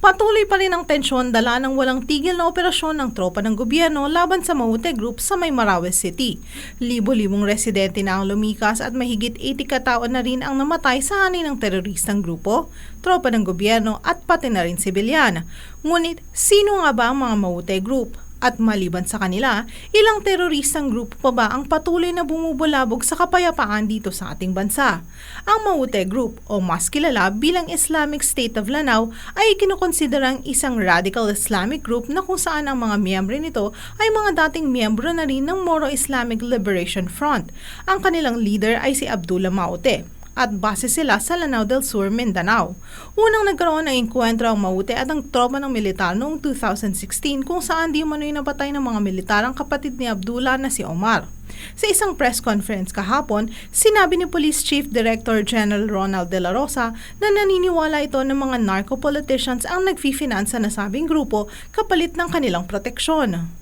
Patuloy pa rin ang tensyon dala ng walang tigil na operasyon ng tropa ng gobyerno laban sa Maute Group sa May Marawi City. Libo-libong residente na ang lumikas at mahigit 80 katao na rin ang namatay sa hanay ng teroristang grupo, tropa ng gobyerno at pati na rin sibilyan. Ngunit sino nga ba ang mga Maute Group? At maliban sa kanila, ilang teroristang grupo pa ba ang patuloy na bumubulabog sa kapayapaan dito sa ating bansa? Ang Maute Group o mas kilala bilang Islamic State of Lanao ay kinukonsiderang isang radical Islamic group na kung saan ang mga miyembro nito ay mga dating miyembro na rin ng Moro Islamic Liberation Front. Ang kanilang leader ay si Abdullah Maute at base sila sa Lanao del Sur, Mindanao. Unang nagkaroon ng enkwentro ang Maute at ang tropa ng militar noong 2016 kung saan di manoy napatay ng mga militar ang kapatid ni Abdullah na si Omar. Sa isang press conference kahapon, sinabi ni Police Chief Director General Ronald De La Rosa na naniniwala ito ng mga narco-politicians ang nagfi-finance sa nasabing grupo kapalit ng kanilang proteksyon.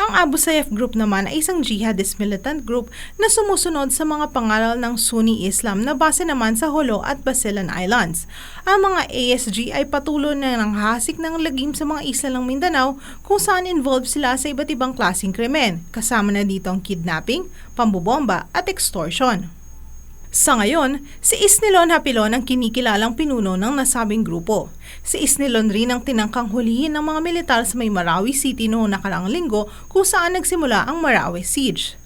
Ang Abu Sayyaf Group naman ay isang jihadist militant group na sumusunod sa mga pangaral ng Sunni Islam na base naman sa Holo at Basilan Islands. Ang mga ASG ay patuloy na nanghasik ng lagim sa mga isla ng Mindanao kung saan involved sila sa iba't ibang klaseng krimen, kasama na dito ang kidnapping, pambobomba at extortion. Sa ngayon, si Isnilon Hapilon ang kinikilalang pinuno ng nasabing grupo. Si Isnilon rin ang tinangkang hulihin ng mga militar sa may Marawi City noong nakaraang linggo kung saan nagsimula ang Marawi Siege.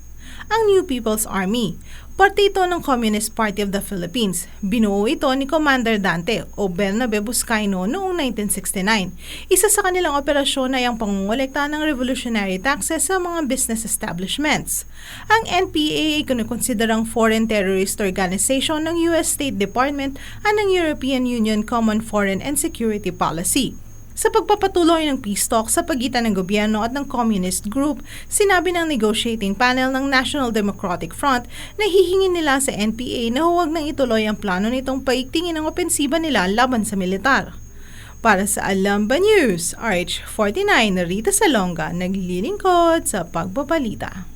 Ang New People's Army Parte ito ng Communist Party of the Philippines. Binuo ito ni Commander Dante o Bernabe Buscaino noong 1969. Isa sa kanilang operasyon ay ang pangungulekta ng revolutionary taxes sa mga business establishments. Ang NPA ay kinukonsiderang foreign terrorist organization ng US State Department at ng European Union Common Foreign and Security Policy. Sa pagpapatuloy ng peace talk sa pagitan ng gobyerno at ng communist group, sinabi ng negotiating panel ng National Democratic Front na hihingin nila sa NPA na huwag nang ituloy ang plano nitong paigtingin ang opensiba nila laban sa militar. Para sa Alamba News, RH49 na Rita Salonga naglilingkod sa pagbabalita.